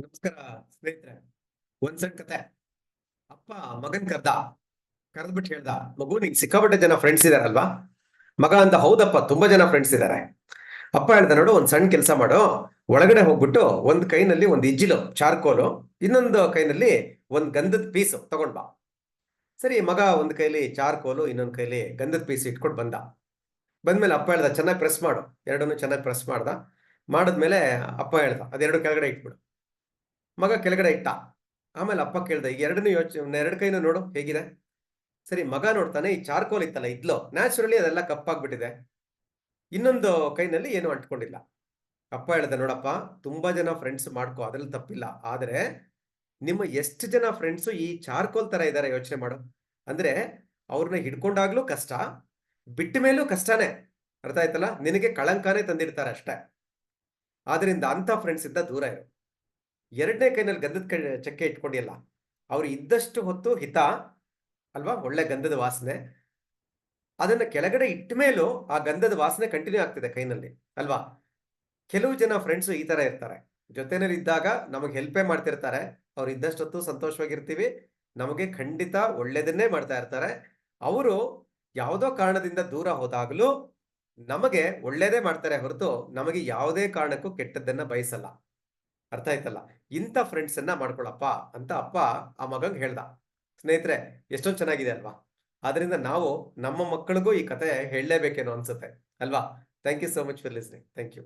ನಮಸ್ಕಾರ ಸ್ನೇಹಿತರೆ, ಒಂದ್ ಸಣ್ಣ ಕತೆ. ಅಪ್ಪ, ಮಗನ್ ಕರ್ದ. ಕರೆದ್ಬಿಟ್ಟು ಹೇಳ್ದ, ಮಗು ನಿಂಗೆ ಸಿಕ್ಕಾಪಟ್ಟೆ ಜನ ಫ್ರೆಂಡ್ಸ್ ಇದಾರಲ್ವಾ? ಮಗ ಅಂತ ಹೌದಪ್ಪ, ತುಂಬಾ ಜನ ಫ್ರೆಂಡ್ಸ್ ಇದಾರೆ. ಅಪ್ಪ ಹೇಳ್ದ, ನೋಡು, ಒಂದ್ ಸಣ್ಣ ಕೆಲಸ ಮಾಡು. ಒಳಗಡೆ ಹೋಗ್ಬಿಟ್ಟು ಒಂದ್ ಕೈನಲ್ಲಿ ಒಂದ್ ಇಜ್ಜಿಲು, ಚಾರ್ಕೋಲು, ಇನ್ನೊಂದು ಕೈನಲ್ಲಿ ಒಂದ್ ಗಂಧದ ಪೀಸು ತಗೊಂಡ್ ಬಾ. ಸರಿ, ಮಗ ಒಂದ್ ಕೈಲಿ ಚಾರ್ಕೋಲು, ಇನ್ನೊಂದ್ ಕೈಲಿ ಗಂಧದ ಪೀಸ್ ಇಟ್ಕೊಂಡು ಬಂದ. ಬಂದ್ಮೇಲೆ ಅಪ್ಪ ಹೇಳ್ದ, ಚೆನ್ನಾಗಿ ಪ್ರೆಸ್ ಮಾಡು. ಎರಡನ್ನೂ ಚೆನ್ನಾಗಿ ಪ್ರೆಸ್ ಮಾಡ್ದ. ಮಾಡಿದ್ಮೇಲೆ ಅಪ್ಪ ಹೇಳ್ದ, ಅದೆರಡು ಕೆಳಗಡೆ ಇಟ್ಬಿಡು. ಮಗ ಕೆಳಗಡೆ ಇಟ್ಟ. ಆಮೇಲೆ ಅಪ್ಪ ಕೇಳ್ದ, ಈಗ ಎರಡನ್ನೂ ಯೋಚನೆ ಎರಡು ಕೈನೂ ನೋಡು, ಹೇಗಿದೆ? ಸರಿ, ಮಗ ನೋಡ್ತಾನೆ, ಈ ಚಾರ್ಕೋಲ್ ಇತ್ತಲ್ಲ, ಇದ್ಲು. ನ್ಯಾಚುರಲಿ ಅದೆಲ್ಲ ಕಪ್ಪಾಗ್ಬಿಟ್ಟಿದೆ. ಇನ್ನೊಂದು ಕೈನಲ್ಲಿ ಏನು ಅಂಟ್ಕೊಂಡಿಲ್ಲ. ಅಪ್ಪ ಹೇಳ್ದೆ, ನೋಡಪ್ಪ, ತುಂಬಾ ಜನ ಫ್ರೆಂಡ್ಸ್ ಮಾಡ್ಕೋ, ಅದ್ರಲ್ಲಿ ತಪ್ಪಿಲ್ಲ. ಆದ್ರೆ, ನಿಮ್ಮ ಎಷ್ಟು ಜನ ಫ್ರೆಂಡ್ಸು ಈ ಚಾರ್ಕೋಲ್ ತರ ಇದಾರೆ, ಯೋಚನೆ ಮಾಡು. ಅಂದ್ರೆ ಅವ್ರನ್ನ ಹಿಡ್ಕೊಂಡಾಗ್ಲೂ ಕಷ್ಟ ಬಿಟ್ಟ ಮೇಲೂ ಕಷ್ಟನೇ. ಅರ್ಥ ಆಯ್ತಲ್ಲ? ನಿನಗೆ ಕಳಂಕಾನೇ ತಂದಿರ್ತಾರೆ ಅಷ್ಟೇ. ಆದ್ರಿಂದ ಅಂತ ಫ್ರೆಂಡ್ಸ್ ಇಂದ ದೂರ ಇರು. ಎರಡನೇ ಕೈನಲ್ಲಿ ಗಂಧದ ಕೈ, ಚಕ್ಕೆ ಇಟ್ಕೊಂಡಿಲ್ಲ ಅವ್ರು ಇದ್ದಷ್ಟು ಹೊತ್ತು ಹಿತ ಅಲ್ವಾ? ಒಳ್ಳೆ ಗಂಧದ ವಾಸನೆ. ಅದನ್ನ ಕೆಳಗಡೆ ಇಟ್ಟ ಮೇಲೂ ಆ ಗಂಧದ ವಾಸನೆ ಕಂಟಿನ್ಯೂ ಆಗ್ತಿದೆ ಕೈನಲ್ಲಿ, ಅಲ್ವಾ? ಕೆಲವು ಜನ ಫ್ರೆಂಡ್ಸು ಈ ತರ ಇರ್ತಾರೆ. ಜೊತೆನಲ್ಲಿ ಇದ್ದಾಗ ನಮಗೆ ಹೆಲ್ಪೇ ಮಾಡ್ತಿರ್ತಾರೆ. ಅವ್ರು ಇದ್ದಷ್ಟೊತ್ತು ಸಂತೋಷವಾಗಿರ್ತೀವಿ. ನಮಗೆ ಖಂಡಿತ ಒಳ್ಳೇದನ್ನೇ ಮಾಡ್ತಾ ಇರ್ತಾರೆ. ಅವರು ಯಾವುದೋ ಕಾರಣದಿಂದ ದೂರ ಹೋದಾಗಲೂ ನಮಗೆ ಒಳ್ಳೇದೇ ಮಾಡ್ತಾರೆ ಹೊರತು ನಮಗೆ ಯಾವುದೇ ಕಾರಣಕ್ಕೂ ಕೆಟ್ಟದ್ದನ್ನ ಬಯಸಲ್ಲ. ಅರ್ಥ ಆಯ್ತಲ್ಲ? ಇಂಥ ಫ್ರೆಂಡ್ಸ್ ಅನ್ನ ಮಾಡ್ಕೊಳಪ್ಪ ಅಂತ ಅಪ್ಪ ಆ ಮಗಂಗ್ ಹೇಳ್ದ. ಸ್ನೇಹಿತರೆ, ಎಷ್ಟೊಂದು ಚೆನ್ನಾಗಿದೆ ಅಲ್ವಾ? ಆದ್ರಿಂದ ನಾವು ನಮ್ಮ ಮಕ್ಕಳಿಗೂ ಈ ಕತೆ ಹೇಳಲೇಬೇಕೇನೋ ಅನ್ಸುತ್ತೆ. ಅಲ್ವಾ? Thank you so much for listening thank you